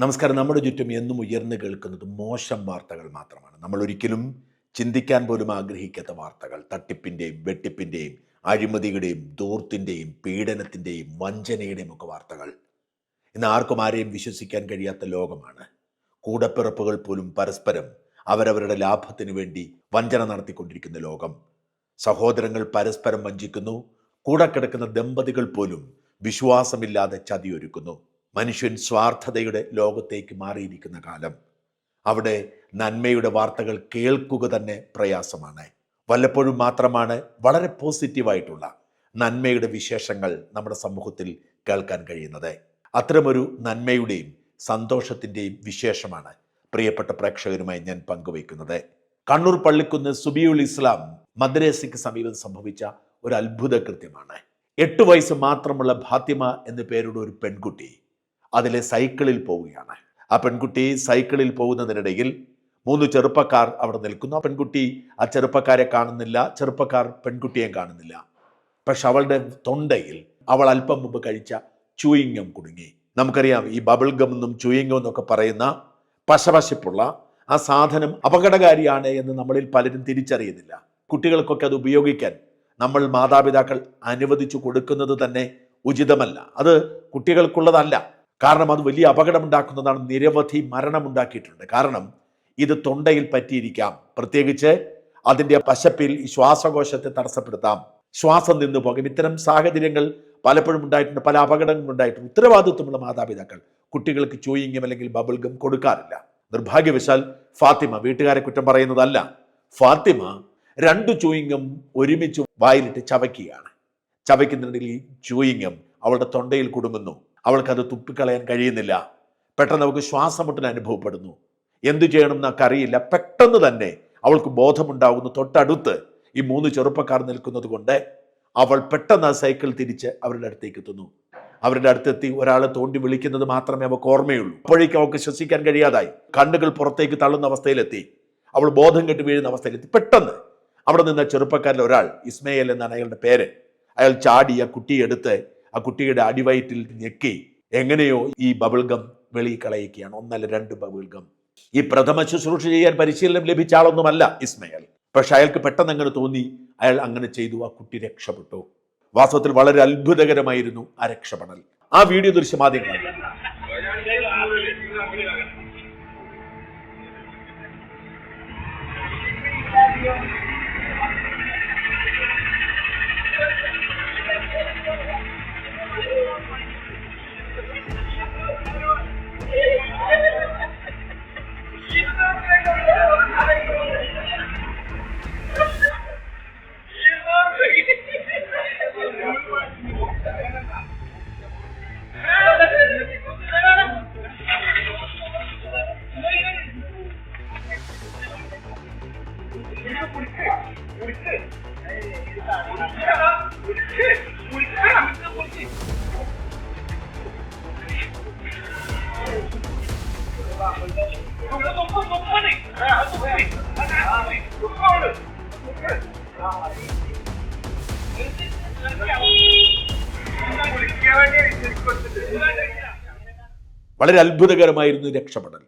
നമസ്കാരം. നമ്മുടെ ചുറ്റും എന്നും ഉയർന്നു കേൾക്കുന്നത് മോശം വാർത്തകൾ മാത്രമാണ്. നമ്മൾ ഒരിക്കലും ചിന്തിക്കാൻ പോലും ആഗ്രഹിക്കാത്ത വാർത്തകൾ. തട്ടിപ്പിന്റെയും വെട്ടിപ്പിന്റെയും അഴിമതിയുടെയും ദൂർത്തിന്റെയും പീഡനത്തിന്റെയും വഞ്ചനയുടെയും ഒക്കെ വാർത്തകൾ. ഇന്ന് ആർക്കും ആരെയും വിശ്വസിക്കാൻ കഴിയാത്ത ലോകമാണ്. കൂടപ്പിറപ്പുകൾ പോലും പരസ്പരം അവരവരുടെ ലാഭത്തിനു വേണ്ടി വഞ്ചന നടത്തിക്കൊണ്ടിരിക്കുന്ന ലോകം. സഹോദരങ്ങൾ പരസ്പരം വഞ്ചിക്കുന്നു. കൂടെ കിടക്കുന്ന ദമ്പതികൾ പോലും വിശ്വാസമില്ലാതെ ചതിയൊരുക്കുന്നു. മനുഷ്യൻ സ്വാർത്ഥതയുടെ ലോകത്തേക്ക് മാറിയിരിക്കുന്ന കാലം. അവിടെ നന്മയുടെ വാർത്തകൾ കേൾക്കുക തന്നെ പ്രയാസമാണ്. വല്ലപ്പോഴും മാത്രമാണ് വളരെ പോസിറ്റീവായിട്ടുള്ള നന്മയുടെ വിശേഷങ്ങൾ നമ്മുടെ സമൂഹത്തിൽ കേൾക്കാൻ കഴിയുന്നത്. അത്തരമൊരു നന്മയുടെയും സന്തോഷത്തിന്റെയും വിശേഷമാണ് പ്രിയപ്പെട്ട പ്രേക്ഷകരുമായി ഞാൻ പങ്കുവയ്ക്കുന്നത്. കണ്ണൂർ പള്ളിക്കുന്ന് സുബിയുൽ ഇസ്ലാം മദ്രസയ്ക്ക് സമീപം സംഭവിച്ച ഒരു അത്ഭുത കൃത്യമാണ് എട്ട് വയസ്സ് മാത്രമുള്ള ഫാത്തിമ എന്നു പേരുടെ ഒരു പെൺകുട്ടി അതിലെ സൈക്കിളിൽ പോവുകയാണ്. ആ പെൺകുട്ടി സൈക്കിളിൽ പോകുന്നതിനിടയിൽ മൂന്ന് ചെറുപ്പക്കാർ അവിടെ നിൽക്കുന്നു. ആ പെൺകുട്ടി ആ ചെറുപ്പക്കാരെ കാണുന്നില്ല. ചെറുപ്പക്കാർ പെൺകുട്ടിയെ കാണുന്നില്ല. പക്ഷെ അവളുടെ തൊണ്ടയിൽ അവൾ അല്പം മുമ്പ് കഴിച്ച ചൂയിങ്ങം കുടുങ്ങി. നമുക്കറിയാം ഈ ബബിൾ ഗം എന്നും ചൂയിങ്ങം എന്നൊക്കെ പറയുന്ന പശപശപ്പുള്ള ആ സാധനം അപകടകാരിയാണ് എന്ന് നമ്മളിൽ പലരും തിരിച്ചറിയുന്നില്ല. കുട്ടികൾക്കൊക്കെ അത് ഉപയോഗിക്കാൻ നമ്മൾ മാതാപിതാക്കൾ അനുവദിച്ചു കൊടുക്കുന്നത് തന്നെ ഉചിതമല്ല. അത് കുട്ടികൾക്കുള്ളതല്ല. കാരണം അത് വലിയ അപകടമുണ്ടാക്കുന്നതാണ് നിരവധി മരണമുണ്ടാക്കിയിട്ടുണ്ട്. കാരണം ഇത് തൊണ്ടയിൽ പറ്റിയിരിക്കാം. പ്രത്യേകിച്ച് അതിന്റെ പശപ്പിൽ ഈ ശ്വാസകോശത്തെ തടസ്സപ്പെടുത്താം. ശ്വാസം നിന്നു പോകും. ഇത്തരം സാഹചര്യങ്ങൾ പലപ്പോഴും ഉണ്ടായിട്ടുണ്ട്. പല അപകടങ്ങളും ഉണ്ടായിട്ടുണ്ട്. ഉത്തരവാദിത്വമുള്ള മാതാപിതാക്കൾ കുട്ടികൾക്ക് ചൂയിങ്ങും അല്ലെങ്കിൽ ബബിൾഗം കൊടുക്കാറില്ല. നിർഭാഗ്യവശാൽ ഫാത്തിമ വീട്ടുകാരെ കുറ്റം പറയുന്നതല്ല. ഫാത്തിമ രണ്ടു ചൂയിങ്ങും ഒരുമിച്ച് വായിലിട്ട് ചവയ്ക്കുകയാണ്. ചവയ്ക്കുന്നുണ്ടെങ്കിൽ ഈ ചൂയിങ്ങം അവളുടെ തൊണ്ടയിൽ കുടുങ്ങുന്നു. അവൾക്കത് തുപ്പിക്കളയാൻ കഴിയുന്നില്ല. പെട്ടെന്ന് അവൾക്ക് ശ്വാസമുട്ടൽ അനുഭവപ്പെടുന്നു. എന്തു ചെയ്യണം എന്നൊക്കെ അറിയില്ല പെട്ടെന്ന് തന്നെ അവൾക്ക് ബോധമുണ്ടാകുന്നു. തൊട്ടടുത്ത് ഈ മൂന്ന് ചെറുപ്പക്കാർ നിൽക്കുന്നത് കൊണ്ട് അവൾ പെട്ടെന്ന് ആ സൈക്കിൾ തിരിച്ച് അവരുടെ അടുത്തേക്ക് എത്തുന്നു. അവരുടെ അടുത്തെത്തി ഒരാളെ തോണ്ടി വിളിക്കുന്നത് മാത്രമേ അവൾക്ക് ഓർമ്മയുള്ളൂ. അപ്പോഴേക്കും അവൾക്ക് ശ്വസിക്കാൻ കഴിയാതായി. കണ്ണുകൾ പുറത്തേക്ക് തള്ളുന്ന അവസ്ഥയിലെത്തി. അവൾ ബോധം കെട്ട് വീഴുന്ന അവസ്ഥയിലെത്തി. പെട്ടെന്ന് അവിടെ നിന്ന ചെറുപ്പക്കാരിൽ ഒരാൾ ഇസ്മയിൽ എന്നാണ് അയാളുടെ പേര്. അയാൾ ചാടി ആ കുട്ടിയെ എടുത്ത് ആ കുട്ടിയുടെ അടിവയറ്റിൽ ഞെക്കി. എങ്ങനെയോ ഈ ബബിൾ ഗം വെളി കളയിക്കുകയാണ് ഒന്നല്ല രണ്ട് ബബിൾ ഗം ഈ പ്രഥമ ശുശ്രൂഷ ചെയ്യാൻ പരിശീലനം ലഭിച്ച ആളൊന്നുമല്ല ഇസ്മയൽ. പക്ഷെ അയാൾക്ക് പെട്ടെന്ന് അങ്ങനെ തോന്നി. അയാൾ അങ്ങനെ ചെയ്തു. ആ കുട്ടി രക്ഷപ്പെട്ടു. വാസ്തവത്തിൽ വളരെ അത്ഭുതകരമായിരുന്നു ആ രക്ഷപ്പെടൽ. ആ വീഡിയോ ദൃശ്യം ആദ്യം കാണുക. വളരെ അത്ഭുതകരമായിരുന്നു രക്ഷപ്പെടൽ.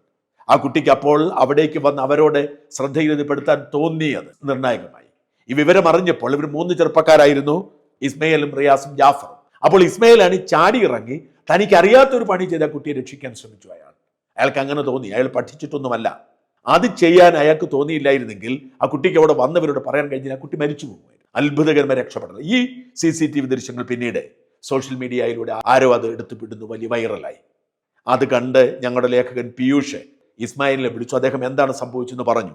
ആ കുട്ടിക്ക് അപ്പോൾ അവിടേക്ക് വന്ന് അവരോട് ശ്രദ്ധയിൽപ്പെടുത്താൻ തോന്നിയത് നിർണായകമായി. ഈ വിവരം അറിഞ്ഞപ്പോൾ ഇവർ മൂന്ന് ചെറുപ്പക്കാരായിരുന്നു ഇസ്മയിലും റിയാസും ജാഫറും. അപ്പോൾ ഇസ്മയിലാണ് ചാടി ഇറങ്ങി തനിക്ക് അറിയാത്തൊരു പണി ചെയ്ത കുട്ടിയെ രക്ഷിക്കാൻ ശ്രമിച്ചു അയാൾ. അയാൾക്ക് അങ്ങനെ തോന്നി അയാൾ പഠിച്ചിട്ടൊന്നുമല്ല. അത് ചെയ്യാൻ അയാൾക്ക് തോന്നിയില്ലായിരുന്നെങ്കിൽ ആ കുട്ടിക്ക് അവിടെ വന്നവരോട് പറയാൻ കഴിഞ്ഞാൽ ആ കുട്ടി മരിച്ചു പോകുമായിരുന്നു. അത്ഭുതകരമായി രക്ഷപ്പെടണം ഈ സി സി ടി വി ദൃശ്യങ്ങൾ പിന്നീട് സോഷ്യൽ മീഡിയയിലൂടെ ആരോ അത് എടുത്തുപിടുന്നു വലിയ വൈറലായി. അത് കണ്ട് ഞങ്ങളുടെ ലേഖകൻ പീയൂഷ് ഇസ്മായിലിനെ വിളിച്ചു. അദ്ദേഹം എന്താണ് സംഭവിച്ചെന്ന് പറഞ്ഞു.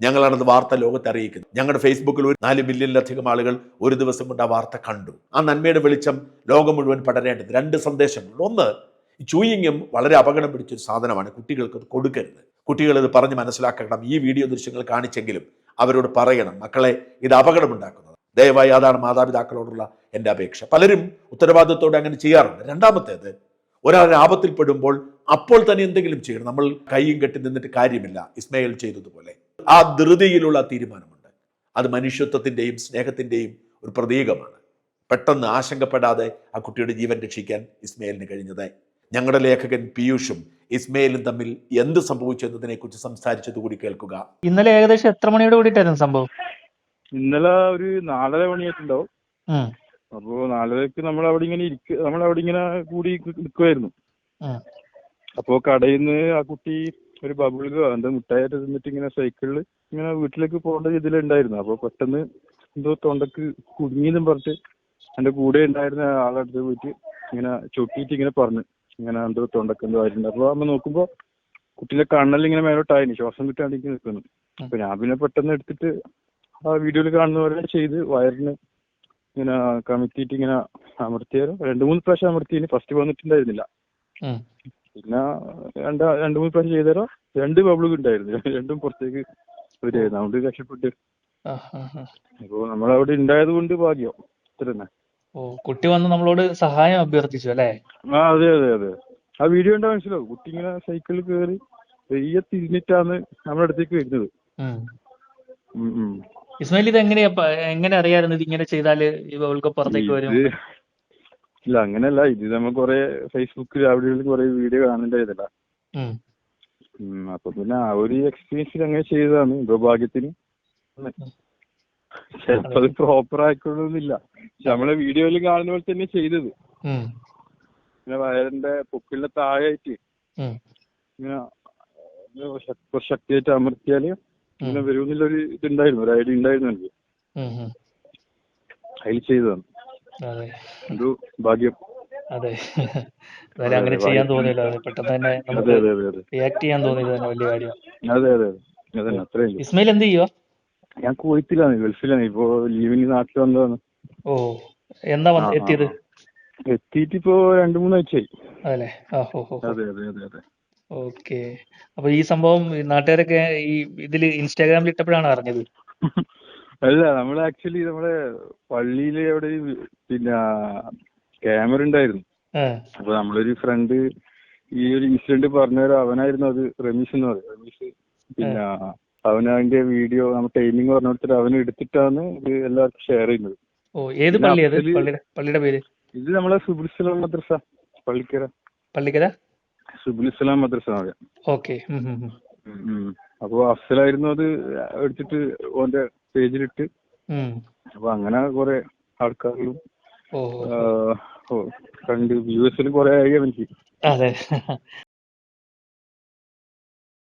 ഞങ്ങളാണത് വാർത്ത ലോകത്തെ അറിയിക്കുന്നത്. ഞങ്ങളുടെ ഫേസ്ബുക്കിൽ ഒരു നാല് മില്യണിലധികം ആളുകൾ ഒരു ദിവസം കൊണ്ട് ആ വാർത്ത കണ്ടു. ആ നന്മയുടെ വെളിച്ചം ലോകം മുഴുവൻ പടരേണ്ടത് രണ്ട് സന്ദേശങ്ങൾ ഒന്ന് ചൂയിങ്ങും വളരെ അപകടം പിടിച്ചൊരു സാധനമാണ്. കുട്ടികൾക്ക് അത് കൊടുക്കരുത്. കുട്ടികൾ ഇത് പറഞ്ഞ് മനസ്സിലാക്കണം. ഈ വീഡിയോ ദൃശ്യങ്ങൾ കാണിച്ചെങ്കിലും അവരോട് പറയണം. മക്കളെ ഇത് അപകടമുണ്ടാക്കുന്നത്. ദയവായി അതാണ് മാതാപിതാക്കളോടുള്ള എന്റെ അപേക്ഷ. പലരും ഉത്തരവാദിത്തത്തോടെ അങ്ങനെ ചെയ്യാറുണ്ട്. രണ്ടാമത്തേത് ഒരാൾ ആപത്തിൽപ്പെടുമ്പോൾ അപ്പോൾ തന്നെ എന്തെങ്കിലും ചെയ്യണം. നമ്മൾ കൈയും കെട്ടി നിന്നിട്ട് കാര്യമില്ല. ഇസ്മയിൽ ചെയ്തതുപോലെ. ആ ധൃതിയിലുള്ള തീരുമാനമുണ്ട്. അത് മനുഷ്യത്വത്തിന്റെയും സ്നേഹത്തിന്റെയും ഒരു പ്രതീകമാണ്. പെട്ടെന്ന് ആശങ്കപ്പെടാതെ ആ കുട്ടിയുടെ ജീവൻ രക്ഷിക്കാൻ ഇസ്മയിലിന് കഴിഞ്ഞത് ഞങ്ങളുടെ ലേഖകൻ പീയൂഷും ഇസ്മയിലും തമ്മിൽ എന്ത് സംഭവിച്ചു എന്നതിനെ കുറിച്ച് സംസാരിച്ചത് കൂടി കേൾക്കുക. ഇന്നലെ ഏകദേശം എത്ര മണിയോട് കൂടിയിട്ടായിരുന്നു സംഭവം? ഇന്നലെ ഒരു നാലര മണിയായിട്ടുണ്ടാവും. അപ്പോ നാലരക്ക് നമ്മൾ അവിടെ ഇങ്ങനെ ഇരിക്ക നമ്മൾ അവിടെ ഇങ്ങനെ കൂടി നിൽക്കുമായിരുന്നു അപ്പോ കടയിൽ നിന്ന് ആ കുട്ടി ഒരു ബബിൾക്ക് എന്താ മിഠായിട്ട് തിന്നിട്ട് ഇങ്ങനെ സൈക്കിളിൽ ഇങ്ങനെ വീട്ടിലേക്ക് പോകേണ്ട രീതിയിലുണ്ടായിരുന്നു. അപ്പൊ പെട്ടെന്ന് എന്തോ തൊണ്ടക്ക് കുടുങ്ങിയെന്നും പറഞ്ഞിട്ട് എന്റെ കൂടെ ഉണ്ടായിരുന്ന ആളുടെ അടുത്ത് പോയിട്ട് ഇങ്ങനെ ചൊട്ടിയിട്ട് ഇങ്ങനെ പറഞ്ഞു. ഇങ്ങനെ എന്തോ തൊണ്ടക്ക് എന്തോ ആയിട്ടുണ്ട്. അപ്പൊ അമ്മ നോക്കുമ്പോ കുട്ടിയുടെ കണ്ണെല്ലാം ഇങ്ങനെ മേലോട്ടായിരുന്നു ശ്വാസം കിട്ടാണ്ടിക്ക് നിൽക്കുന്നു അപ്പൊ ഞാൻ പിന്നെ പെട്ടെന്ന് എടുത്തിട്ട് ആ വീഡിയോയിൽ കാണുന്ന പോലെ ചെയ്ത് വയറിന് ഇങ്ങനെ കമിത്തിയിട്ട് ഇങ്ങനെ അമർത്തിയാലും രണ്ടു മൂന്ന് പ്രാവശ്യം അമർത്തി. ഫസ്റ്റ് വന്നിട്ടുണ്ടായിരുന്നില്ല. പിന്നെ രണ്ട് രണ്ട് മൂന്ന് പ്രാവശ്യം ചെയ്തേരോ? രണ്ട് ബബിളും ഉണ്ടായിരുന്നു. രണ്ടും പുറത്തേക്ക് വരികയായിരുന്നു. അതുകൊണ്ട് രക്ഷപ്പെട്ട്. അപ്പോ നമ്മളവിടെ ഉണ്ടായത് കൊണ്ട് ഭാഗ്യം. ഇത്രന്നെ ഓ കുട്ടി വന്ന് നമ്മളോട് സഹായം അഭ്യർത്ഥിച്ചു അല്ലേ? ആ അതെ അതെ അതെ. ആ വീഡിയോ ഉണ്ടാ മനസ്സിലാവും. കുട്ടി ഇങ്ങനെ സൈക്കിളിൽ കയറി വെയ്യ തിരിഞ്ഞിട്ടാണ് നമ്മുടെ അടുത്തേക്ക് വരുന്നത്. ഇസ്മായിൽ ഇത് എങ്ങനെയാ എങ്ങനെ അറിയാമായിരുന്നു ഇത് ഇങ്ങനെ ചെയ്താൽ ഈ കപ്പ് പുറത്തേക്ക് വരും? ഇല്ല അങ്ങനെയല്ല. ഇത് നമ്മൾ കുറെ ഫേസ്ബുക്കിൽ അവിടെ കൊറേ വീഡിയോ കാണേണ്ടതല്ല അപ്പൊ പിന്നെ ആ ഒരു എക്സ്പീരിയൻസിൽ അങ്ങനെ ചെയ്തതാണ്. എന്തോ ഭാഗ്യത്തിന്. ചിലപ്പോ അത് പ്രോപ്പർ ആയിക്കൊള്ളണമെന്നില്ല നമ്മളെ വീഡിയോയിൽ കാണുന്ന പോലെ തന്നെ ചെയ്തത്. പിന്നെ വയറിന്റെ പൊക്കിളിന്റെ താഴെയായിട്ട്. ഇങ്ങനെ ശക്തിയായിട്ട് അമർത്തിയാൽ ഇങ്ങനെ വരുമെന്നുള്ളൊരു ഇതുണ്ടായിരുന്നു ഒരു ഐഡിയ ഉണ്ടായിരുന്നു എനിക്ക്. അതിൽ ചെയ്തതാണ്. ഒരു ഭാഗ്യം. അതെ. എന്തായാലും അങ്ങനെ ചെയ്യാൻ തോന്നിയില്ല. പെട്ടെന്ന് തന്നെ റിയാക്ട് ചെയ്യാൻ തോന്നിയത് തന്നെ വലിയ കാര്യം. അതെ അതെ ഇസ്മായിൽ എന്ത് ഞാൻ കുവൈത്തിലാണ് ഗൾഫിലാണ്. ഇപ്പോ ലീവിന് നാട്ടിൽ വന്നതാണ്. ഓ എന്നാ ആ, എത്തിയത്. എത്തിയിട്ട് ഇപ്പോ രണ്ടു മൂന്നാഴ്ചയായി. അതെ അതെ അതെ അതെ. ഓക്കെ. അപ്പൊ ഈ സംഭവം നാട്ടുകാരൊക്കെ ഈ ഇതിൽ ഇൻസ്റ്റാഗ്രാമിൽ ഇട്ടപ്പോഴാണ് അറിഞ്ഞത്? അല്ല നമ്മൾ ആക്ച്വലി നമ്മുടെ പള്ളിയിൽ അവിടെ പിന്നെ ക്യാമറ ഉണ്ടായിരുന്നു. അപ്പൊ നമ്മളൊരു ഫ്രണ്ട് ഈ ഒരു ഇൻസിഡന്റ് പറഞ്ഞവര് അവനായിരുന്നു അത് റമീഷ് എന്ന് പറയും. റമീഷ് പിന്നെ അവനാന്റെ വീഡിയോ നമ്മൾ ടൈമിംഗ് പറഞ്ഞു കൊടുത്തിട്ട് അവൻ എടുത്തിട്ടാണ് ഇത് എല്ലാവർക്കും ഷെയർ ചെയ്യുന്നത്. ഓ ഏത് പള്ളിയുടെ പേര്? ഇത് നമ്മളെ സുബുൽസലാം മദ്രസ പള്ളിക്കര. പള്ളിക്കര? സുബുൽസലാം മദ്രസ എന്ന് പറയാം ഓക്കെ അപ്പൊ അഫ്സലായിരുന്നു അത് എടുത്തിട്ട് ഓന്റെ പേജിലിട്ട്. അപ്പൊ അങ്ങനെ കുറെ ആൾക്കാരിലും കണ്ട് വ്യൂവേഴ്സിലും കുറെ ആയി എനിക്ക് അതെ.